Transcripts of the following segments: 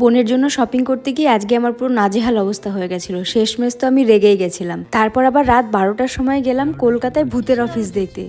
বোনের জন্য শপিং করতে গিয়ে আজকে আমার পুরো নাজেহাল অবস্থা হয়ে গেছিল। শেষমেশ তো আমি রেগেই গেছিলাম। তারপর আবার রাত বারোটার সময় গেলাম কলকাতায় ভূতের অফিস দেখতে।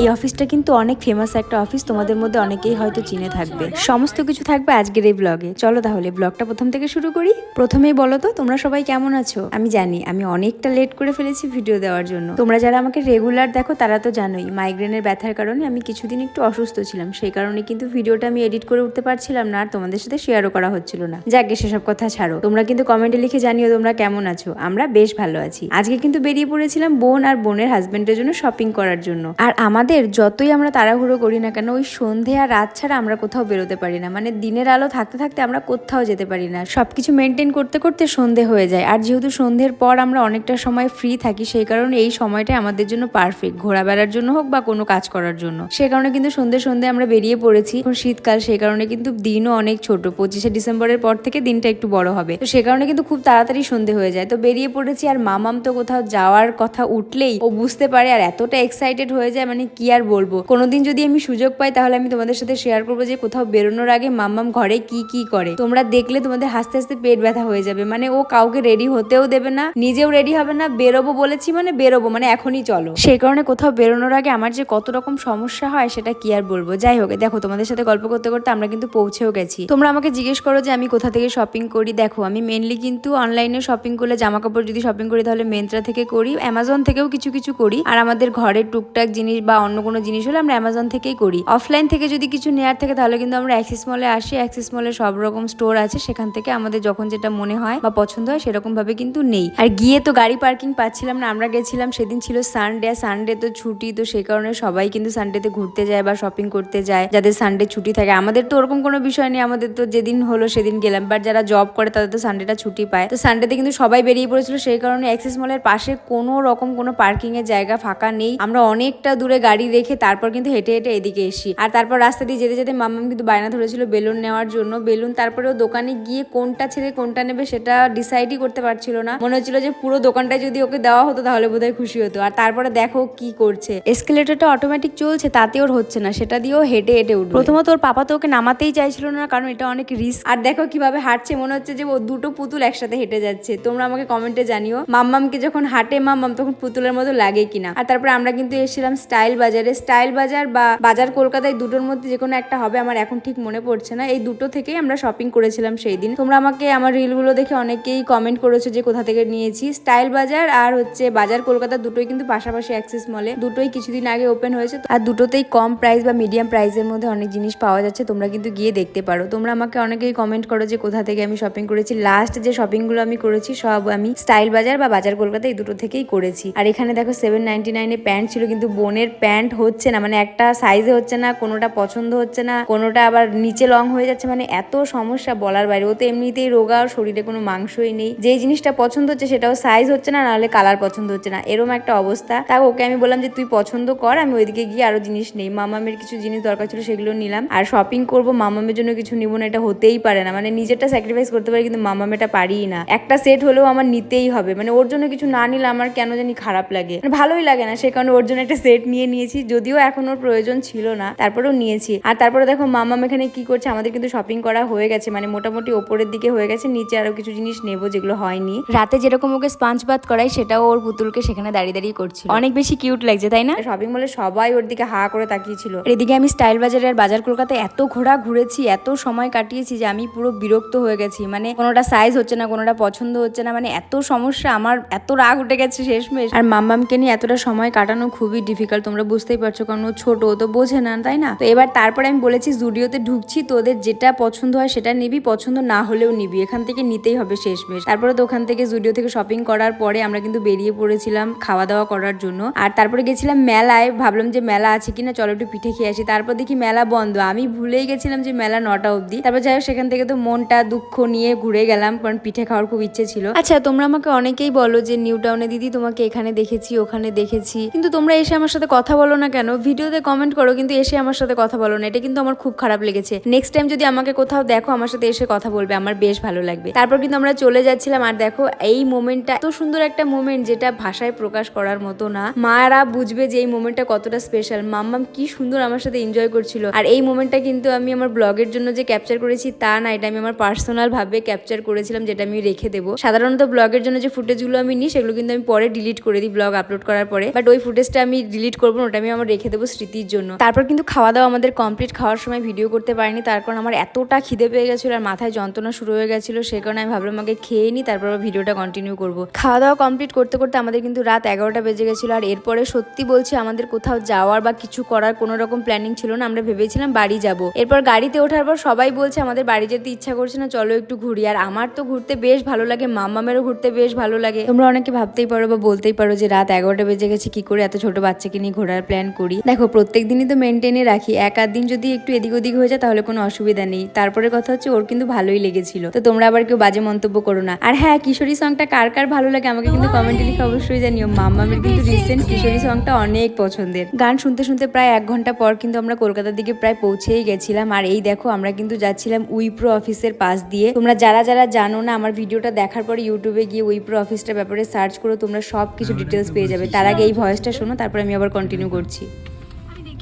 এই অফিসটা কিন্তু অনেক ফেমাস একটা অফিস তোমাদের মধ্যে অনেকেই হয়তো চিনে থাকবে। সমস্ত কিছু থাকবে আজকের এই ব্লগে চলো তাহলে ব্লগটা প্রথম থেকে শুরু করি। প্রথমেই বলো তো, তোমরা সবাই কেমন আছো? আমি জানি, আমি অনেকটা লেট করে ফেলেছি ভিডিও দেওয়ার জন্য। তোমরা যারা আমাকে রেগুলার দেখো, তারা তো জানোই মাইগ্রেনের ব্যথার কারণে আমি কিছুদিন একটু অসুস্থ ছিলাম। সেই কারণে কিন্তু ভিডিওটা আমি এডিট করে উঠতে পারছিলাম না, আর তোমাদের সাথে শেয়ারও করা হচ্ছিল না। যাকে সেসব কথা ছাড়ো। তোমরা কিন্তু কমেন্টে লিখে জানিও তোমরা কেমন আছো। আমরা বেশ ভালো আছি। আজকে কিন্তু বেরিয়ে পড়েছিলাম বোন আর বোনের হাজবেন্ডের জন্য শপিং করার জন্য। আর আমাদের যতই আমরা তাড়াহুড়ো করি না কেন, ওই সন্ধে আর রাত ছাড়া আমরা কোথাও বেরোতে পারি না। মানে দিনের আলো থাকতে থাকতে আমরা কোথাও যেতে পারি না। সব কিছু মেনটেন করতে করতে সন্ধে হয়ে যায়। আর যেহেতু সন্ধ্যের পর আমরা অনেকটা সময় ফ্রি থাকি, সেই কারণে এই সময়টা আমাদের জন্য পারফেক্ট ঘোরা বেড়ার জন্য হোক বা কোনো কাজ করার জন্য। সে কারণে কিন্তু সন্ধে সন্ধে আমরা বেরিয়ে পড়েছি। এখন শীতকাল, সেই কারণে কিন্তু দিনও অনেক ছোট। পঁচিশে ডিসেম্বরের পর থেকে দিনটা একটু বড় হবে। তো সে কারণে কিন্তু খুব তাড়াতাড়ি সন্ধে হয়ে যায়। তো বেরিয়ে পড়েছি আর মামাম তো কোথাও যাওয়ার কথা উঠলেই ও বুঝতে পারে আর এতটা এক্সাইটেড হয়ে যায়। মানে কি আর বলব? কোনোদিন যদি আমি সুযোগ পাই, তাহলে আমি তোমাদের সাথে শেয়ার করব যে কোথাও বেরোনোর আগে মাম্মাম ঘরে কি কি করে। তোমরা দেখলে তোমাদের হাসতে হাসতে পেট ব্যথা হয়ে যাবে। মানে ও কাউকে রেডি হতেও দেবে না, নিজেও রেডি হবে না, বেরোবো বলেছি মানে বেরোবো মানে এখনই চলো। সেই কারণে কোথাও বেরোনোর আগে আমার যে কত রকম সমস্যা হয়, সেটা কি আর বলব? যাই হোক, দেখো, তোমাদের সাথে গল্প করতে করতে আমরা কিন্তু পৌঁছেও গেছি। তোমরা আমাকে জিজ্ঞেস করো যে আমি কোথা থেকে শপিং করি? দেখো, আমি মেনলি কিন্তু অনলাইনে শপিং করলে জামা কাপড় যদি শপিং করি, তাহলে মেন্ত্রা থেকে করি অ্যামাজন থেকেও কিছু কিছু করি। আর আমাদের ঘরের টুকটাক জিনিস বা অন্য কোনো জিনিস হলে আমরা অ্যামাজন থেকেই করি। অফলাইন থেকে যদি কিছু নেয়ার থাকে, তাহলে কিন্তু আমরা অ্যাক্সিস মলে আসি। অ্যাক্সিস মলে সব রকম স্টোর আছে। সেখান থেকে আমাদের যখন যেটা মনে হয় বা পছন্দ হয়, সেরকম ভাবে কিন্তু নেই। আর গিয়ে তো গাড়ি পার্কিং পাচ্ছিলাম না। আমরা গেছিলাম, সেদিন ছিল সানডে সানডে তো ছুটি, তো সেই কারণে সবাই কিন্তু সানডেতে ঘুরতে যায় বা শপিং করতে যায়। যাদের সানডে ছুটি থাকে, আমাদের তো ওরকম কোনো বিষয় নেই। আমাদের তো যেদিন হলো, সেদিন গেলাম। বাট যারা জব করে, তাদের তো সানডেটা ছুটি পায়। তো সানডেতে কিন্তু সবাই বেরিয়ে পড়েছিল। সেই কারণে অ্যাক্সিস মলের পাশে কোনো রকম কোনো পার্কিং এর জায়গা ফাঁকা নেই। আমরা অনেকটা দূরে গাড়ি রেখে তারপর কিন্তু হেঁটে হেঁটে এদিকে এসি। আর তারপর রাস্তা দিয়ে যেতে যেতে মাম্মাম কিন্তু বায়না ধরেছিল বেলুন নেওয়ার জন্য। বেলুন তারপরেও দোকানে গিয়ে কোনটা ছেড়ে কোনটা নেবে সেটা ডিসাইডই করতে পারছিল না। মনে হচ্ছিল যে পুরো দোকানটা যদি ওকে দেওয়া হতো তাহলে বোধহয় খুশি হতো। আর তারপরে দেখো কি করছে। এসকেলেটরটা অটোমেটিক চলছে তাতে ওর হচ্ছে না। সেটা দিয়েও হেঁটে হেঁটে উঠবে প্রথমত ওর পাপা তো ওকে নামাতেই চাইছিল না কারণ এটা অনেক রিস্ক আর দেখো কীভাবে হাঁটছে মনে হচ্ছে যে ও দুটো পুতুল একসাথে হেঁটে যাচ্ছে। তোমরা আমাকে কমেন্টে জানিও মাম্মামকে যখন হাঁটে মাম্মাম তখন পুতুলের মতো লাগে কিনা। আর তারপরে আমরা কিন্তু এসেছিলাম স্টাইল বাজারে, স্টাইল বাজার বা বাজার কলকাতায় দুটোর মধ্যে যে কোনো একটা হবে আমার এখন ঠিক মনে পড়ছে না। এই দুটো থেকেই আমরা শপিং করেছিলাম সেই দিন। তোমরা আমাকে আমার রিলগুলো দেখে অনেকেই কমেন্ট করেছ যে কোথা থেকে নিয়েছি। স্টাইল বাজার আর হচ্ছে বাজার কলকাতা দুটোই কিন্তু পাশাপাশি অ্যাক্সেস মলে দুটোই কিছুদিন আগে ওপেন হয়েছে। আর দুটোতেই কম প্রাইস বা মিডিয়াম প্রাইসের মধ্যে অনেক জিনিস পাওয়া যাচ্ছে। তোমরা কিন্তু গিয়ে দেখতে পারো। তোমরা আমাকে অনেকেই কমেন্ট করো যে কোথা থেকে আমি শপিং করেছি। লাস্ট যে শপিংগুলো আমি করেছি, সব আমি স্টাইল বাজার বা বাজার কলকাতা এই দুটো থেকেই করেছি। আর এখানে দেখো সেভেন নাইনটি নাইনে প্যান্ট ছিল, কিন্তু বোনের প্যান্ট হচ্ছে না মানে একটা সাইজে হচ্ছে না, কোনোটা পছন্দ হচ্ছে না, কোনোটা আবার নিচে লং হয়ে যাচ্ছে মানে এত সমস্যা বলার বাইরে। ও তো এমনিতেই রোগা আর শরীরে কোনো মাংসই নেই। যে জিনিসটা পছন্দ হচ্ছে সেটাও সাইজ হচ্ছে না, নাহলে কালার পছন্দ হচ্ছে না। এরকম একটা অবস্থা। তা ওকে আমি বললাম যে, তুই পছন্দ কর, আমি ওইদিকে গিয়ে আরও জিনিস নেই। মামামের কিছু জিনিস দরকার ছিল, সেগুলো নিলাম। আর শপিং করব, মামামের জন্য কিছু নিব না, এটা হতেই পারে না। মানে নিজেরটা স্যাক্রিফাইস করতে পারি, কিন্তু মামামেটা পারিই না। একটা সেট হলেও আমার নিতেই হবে। মানে ওর জন্য কিছু না নিলে আমার কেন জানি খারাপ লাগে। মানে ভালোই লাগে না, সে কারণে ওর জন্য একটা সেট নিয়ে নিয়ে নিয়েছি যদিও এখন ওর প্রয়োজন ছিল না তারপরেও নিয়েছি। আর তারপরে দেখো মামাম এখানে কি করছে আমাদের কিন্তু শপিং করা হয়ে গেছে মানে মোটামুটি ওপরের দিকে হয়ে গেছে নিচে আরও কিছু জিনিস নেব যেগুলো হয়নি। রাতে যেরকম ওকে স্পাঞ্জ বাত করাই সেটাও ওর পুতুলকে সেখানে দাঁড়িয়ে দাঁড়িয়ে করছিল। অনেক বেশি কিউট লাগছে তাই না? শপিং মলে সবাই ওর দিকে হা করে তাকিয়েছিল। এদিকে আমি স্টাইল বাজারে আর বাজার কলকাতায় এত ঘোরা ঘুরেছি এত সময় কাটিয়েছি যে আমি পুরো বিরক্ত হয়ে গেছি। মানে কোনোটা সাইজ হচ্ছে না কোনোটা পছন্দ হচ্ছে না মানে এত সমস্যা আমার এত রাগ উঠে গেছে শেষমেশ। আর মাম্মামকে নিয়ে এতটা সময় কাটানো খুবই ডিফিকাল্ট তোমরা বুঝতেই পারছ, কারণ ও ছোট তো বোঝে না, তাই না? তো এবার তারপরে আমি বলেছি জুডিওতে ঢুকছি, তোদের যেটা পছন্দ হয় সেটা নিবি, পছন্দ না হলেও নিবি। এখান থেকে নিতেই হবে শেষমেশ। তারপরে তো ওখান থেকে জুডিও থেকে শপিং করার পরে আমরা কিন্তু বেরিয়ে পড়েছিলাম খাওয়া দাওয়া করার জন্য। আর তারপরে গেছিলাম মেলায়, ভাবলাম যে মেলা আছে কিনা, চলো একটু পিঠে খেয়ে আসি। তারপর দেখি মেলা বন্ধ। আমি ভুলেই গেছিলাম যে মেলা নটা অবধি। তারপর যাই হোক, সেখান থেকে তো মনটা দুঃখ নিয়ে ঘুরে গেলাম, কারণ পিঠে খাওয়ার খুব ইচ্ছে ছিল। আচ্ছা তোমরা আমাকে অনেকেই বলো যে নিউ টাউনে দিদি, তোমাকে এখানে দেখেছি, ওখানে দেখেছি। কিন্তু তোমরা এসে আমার সাথে কথা কথা বলো না কেন, ভিডিওতে কমেন্ট করো, কিন্তু এসে আমার সাথে কথা বলো না। এটা কিন্তু আমার খুব খারাপ লেগেছে। নেক্সট টাইম যদি আমাকে কোথাও দেখো, আমার সাথে এসে কথা বলবে, আমার বেশ ভালো লাগবে। তারপর কিন্তু আমরা চলে যাচ্ছিলাম, আর দেখো, এই মোমেন্টটা এত সুন্দর একটা মোমেন্ট যেটা ভাষায় প্রকাশ করার মতো না। মারা বুঝবে যে এই মোমেন্টটা কতটা স্পেশাল মাম্মাম কি সুন্দর আমার সাথে এনজয় করছিল। আর এই মোমেন্টটা কিন্তু আমি আমার ব্লগের জন্য যে ক্যাপচার করেছি, তা না, এটা আমি আমার পার্সোনাল ভাবে ক্যাপচার করেছিলাম, যেটা আমি রেখে দেবো। সাধারণত ব্লগের জন্য যে ফুটেজগুলো আমি নিই, সেগুলো কিন্তু আমি পরে ডিলিট করে দিই ব্লগ আপলোড করার পরে। বাট ওই ফুটেজটা আমি ডিলিট করব ওটা আমি আমার রেখে দেবো স্মৃতির জন্য। তারপর কিন্তু খাওয়া দাওয়া আমাদের কমপ্লিট খাওয়ার সময় ভিডিও করতে পারিনি। তার কারণ আমার এতটা খিদে পেয়ে গেছিল আর মাথায় যন্ত্রণা শুরু হয়ে গেছিল। সে কারণে আমি ভাবলাম আগে খেয়ে নিই তারপর ভিডিওটা কন্টিনিউ করব। খাওয়া দাওয়া কমপ্লিট করতে করতে আমাদের কিন্তু রাত এগারোটা বেজে গেছিল। আর এরপরে সত্যি বলছি, আমাদের কোথাও যাওয়ার বা কিছু করার কোনো রকম প্ল্যানিং ছিল না। আমরা ভেবেছিলাম বাড়ি যাব। এরপর গাড়িতে ওঠার পর সবাই বলছে, আমাদের বাড়ি যেতে ইচ্ছা করছে না, চলো একটু ঘুরি। আর আমার তো ঘুরতে বেশ ভালো লাগে, মাম্মামেরও ঘুরতে বেশ ভালো লাগে। তোমরা অনেকে ভাবতেই পারো বা বলতেই পারো যে রাত এগারোটা বেজে গেছে, কি করে এত ছোট বাচ্চাকে নিয়ে ঘোরার প্ল্যান করি। দেখো প্রত্যেক দিনই তো মেনটেনে রাখি। এক আধ দিন যদি একটু এদিক ওদিক হয়ে যায়, তাহলে কোনো অসুবিধা নেই। তারপরে কথা হচ্ছে, ওর কিন্তু ভালোই লেগেছিল। তো তোমরা আবার কেউ বাজে মন্তব্য করো না। আর হ্যাঁ কিশোরী সংটা কার কার ভালো লাগে আমাকে কিন্তু কমেন্টে লিখে অবশ্যই জানিও। মাম্মামের কিন্তু রিসেন্ট কিশোরী সংটা অনেক পছন্দের। গান শুনতে শুনতে প্রায় এক ঘণ্টা পর কিন্তু আমরা কলকাতার দিকে প্রায় পৌঁছেই গেছিলাম। আর এই দেখো, আমরা কিন্তু যাচ্ছিলাম উইপ্রো অফিসের পাশ দিয়ে। তোমরা যারা যারা জানো না, আমার ভিডিওটা দেখার পরে ইউটিউবে গিয়ে উইপ্রো অফিসটার ব্যাপারে সার্চ করো, তোমরা সব কিছু ডিটেলস পেয়ে যাবে। তার আগে এই ভয়েসটা শোনো, তারপর আমি আবার কন্টিনিউ করছি।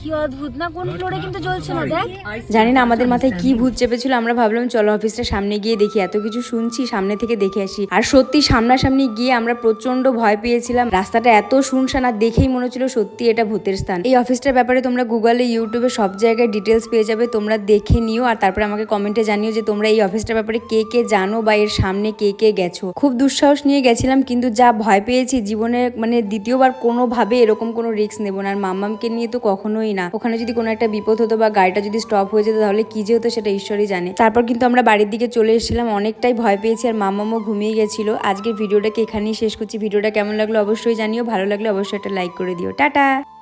কি অদ্ভুত না কোন ফ্লোরে কিন্তু জ্বলছে না দেখ। জানি না আমাদের মাথায় কি ভূত চেপেছিল আমরা ভাবলাম চলো অফিসটা সামনে গিয়ে দেখি এত কিছু শুনছি সামনে থেকে দেখে আসি। আর সত্যি সামনাসামনি গিয়ে আমরা প্রচণ্ড ভয় পেয়েছিলাম রাস্তাটা এত শুনশান আর দেখেই মনে হচ্ছিল সত্যি এটা ভূতের স্থান। এই অফিসটার ব্যাপারে তোমরা গুগলে ইউটিউবে সব জায়গায় ডিটেলস পেয়ে যাবে তোমরা দেখে নিও আর তারপরে আমাকে কমেন্টে জানিও যে তোমরা এই অফিসটার ব্যাপারে কে কে জানো বা এর সামনে কে কে গেছো। খুব দুঃসাহস নিয়ে গেছিলাম কিন্তু যা ভয় পেয়েছি জীবনে মানে দ্বিতীয়বার কোনোভাবে এরকম কোনো রিস্ক নেব না। আর মাম্মামকে নিয়ে তো কখনোই না। ওখানে যদি কোনো একটা বিপদ হতো বা গাড়িটা যদি স্টপ হয়ে যেত, তাহলে কি যে হতো সেটা ঈশ্বরই জানে। তারপর কিন্তু আমরা বাড়ির দিকে চলে এসেছিলাম, অনেকটাই ভয় পেয়েছি আর মাম্মামও ঘুমিয়ে গেছিল। আজকের ভিডিওটাকে এখানেই শেষ করছি। ভিডিওটা কেমন লাগল অবশ্যই জানিও, ভালো লাগলে অবশ্যই একটা লাইক করে দিও। টাটা!